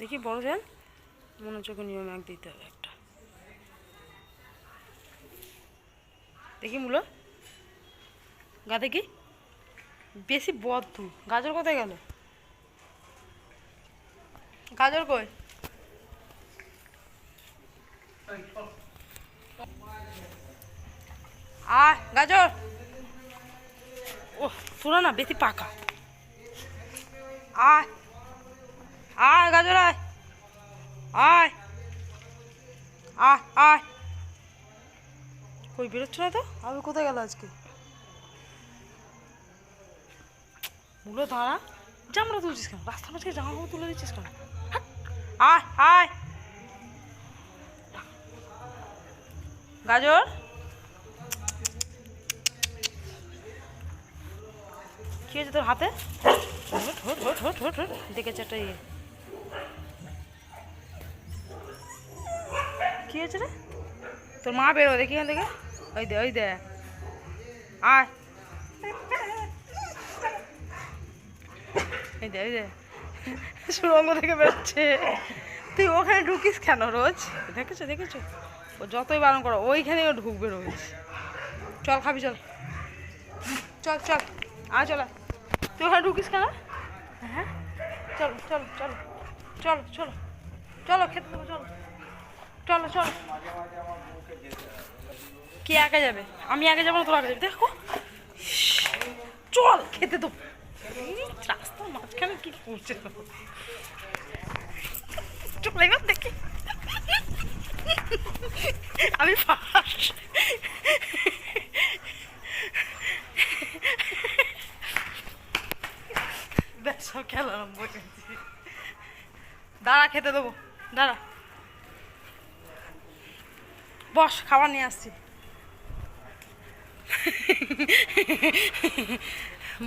দেখি বড় যান মনে ওকে নিয়ম এক দিতে হবে একটা। দেখি মূলো, গা দেখি। বেশি বদ্ধ, গাজর কোথায় গেল? গাজর কই? আয়, গাজর। ও পুরো না, বেশি পাকা। আয়। আয় গাজর আয়। আয়। আয় আয়। কই বেরোচ্ছ না তো? আমি কোথায় গেল আজকে? মূলো দাঁড়া জামরা তুলছিস কেন? রাস্তার মাঝখানে জামা কাপড় তুলে দিচ্ছিস কেন? আয় আয়। গাজর। কি হয়েছে তোর হাতে? দেখেছে একটা ইয়ে। কি হয়েছে রে? তোর মা বেরো দেখি এখান থেকে। ওই দে ওই দে। আয়। এই দে ওই দে। সুরঙ্গ থেকে বেরোচ্ছে। তুই ওখানে ঢুকিস কেন রোজ? দেখেছ দেখেছ? ও যতই বারণ করো, ওইখানেই ও ঢুকবে রোজ। চল, খাবি, চল। চল চল। আয়, চল তুই ওখানে ঢুকিস কেন? হ্যাঁ? চলো চলো চলো। চলো চলো। চলো, খেতে দেবো চলো। চলো চলো। কে একা যাবে? আমি আগে যাব না তোর আগে যাবে। দেখো। চল, খেতে দেবো রাস্তার মাঝখানে কি করছে তো? চল এবার দেখি। আমি ফার্স্ট সব খেলা দাঁড়া, খেতে দেবো। দাঁড়া। বস, খাবার নিয়ে আসছি।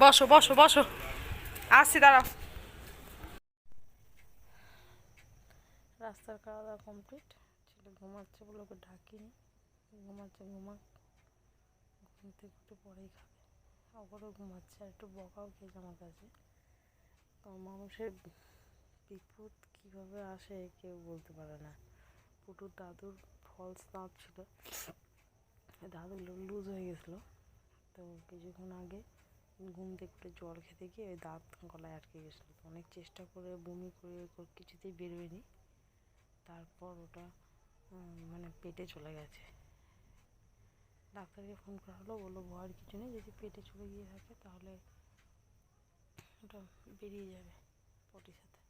বসো বসো বসো। আসছি, দাঁড়াও। রাস্তার খাওয়া দাওয়া কমপ্লিট ছেলে ঘুমাচ্ছে বলে ওকে ডাকিনি। ঘুমাচ্ছে, ঘুমাক। ঘুম থেকে একটু পরেই খাবে। ওপরেও ঘুমাচ্ছে আর একটু বকাও খেয়েছে আমার কাছে। তো মানুষের বিপদ কীভাবে আসে কেউ বলতে পারে না। পুটুর দাদুর ফলস দাঁত ছিল। দাদু লুজ হয়ে গেছিল। তো কিছুক্ষণ আগে ঘুম থেকে উঠে জল খেতে গিয়ে ওই দাঁত গলায় আটকে গেছিল। তো অনেক চেষ্টা করে, বমি করে করে কিছুতেই বেরোয়নি। তারপর ওটা মানে পেটে চলে গেছে। ডাক্তারকে ফোন করা হলো, বলল ভয়ের কিছু নেই। যদি পেটে চলে গিয়ে থাকে, তাহলে ওটা বেরিয়ে যাবে পটির সাথে।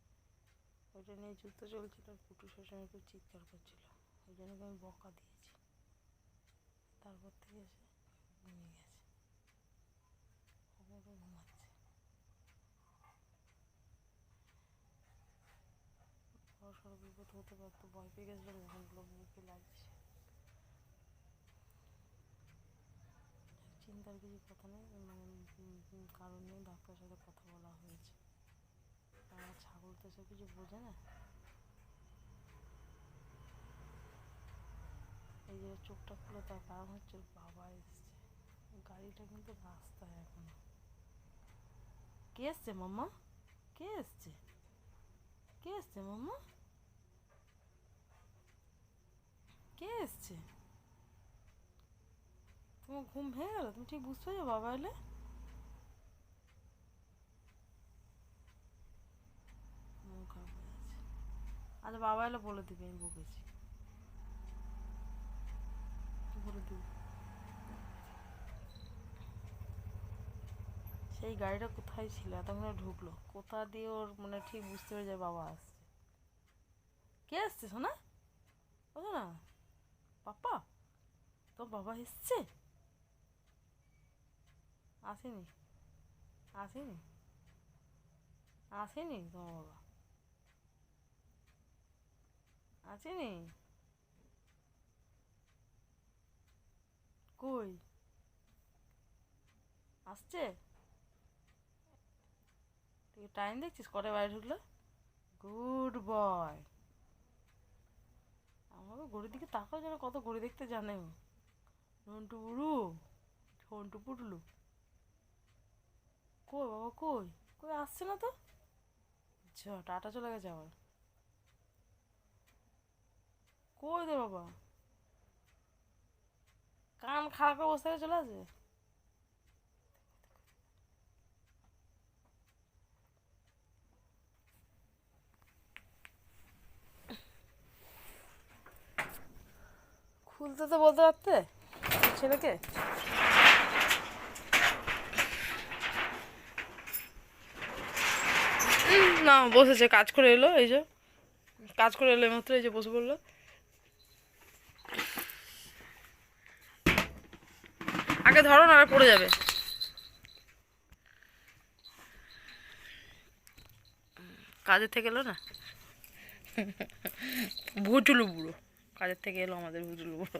ওইটা নিয়ে যুদ্ধ চলছিল পুটু সবসময় একটু চিৎকার করছিল। ওই জন্য আমি বকা দিয়েছি। তারপর থেকে এসে ঘুমিয়ে গেছে। ঘুমাচ্ছে। বড় বিপদ হতে পারতো ভয় পেয়ে গেছিলাম ওখানগুলো বুকে লাগছে চিন্তার কিছু কথা নেই মানে কারণ নেই ডাক্তারের সাথে কথা বলা হয়েছে। আর ছাগল তো সব কিছু বোঝে না। এই যে চোখটা খুলে তার কারণ হচ্ছে বাবা এসছে। গাড়িটা কিন্তু রাস্তায় এখন। কে এসছে মাম্মা? কে এসছে? কে এসছে মাম্মা? কে এসছে? তোমার ঘুম ভেঙে গেল? তুমি ঠিক বুঝতে পারছ বাবা এলে? আচ্ছা বাবা এলে বলে দিবে, আমি বকেছি। সেই গাড়িটা কোথায় ছিল? এতক্ষণে ঢুকলো। কোথা দিয়ে ওর মানে ঠিক বুঝতে পেরে যায় বাবা আসছে। কে আসছে শোনা ও না পাপা? তোর বাবা এসছে? আসেনি। আসেনি? আসেনি তোমার বাবা? আসেনি? কই? আসছে? তুই টাইম দেখছিস কটা বাড়ি ঢুকলো? গুড বয় আমাকে ঘড়ির দিকে তাকাও যেন, কত ঘড়ি দেখতে জানে নন্টু বুড়ু, ঝন্টু পুটলু। কই বাবা, কই? কই আসছে না তো? চ টাটা চলে গেছে আবার। কই দে বাবা? কান খারাপ অবস্থায় চলে আসে? খুলতে তো বলতে পারতে, ছেলেকে? না, বসেছে, কাজ করে এলো, এই যে, কাজ করে এলো মাত্র এই যে বসে পড়ল। আগে ধরো না পড়ে যাবে। কাজের থেকে এলো না? ভুচুলু বুড়ো। কাজের থেকে এলো আমাদের ভুচুলু বুড়ো।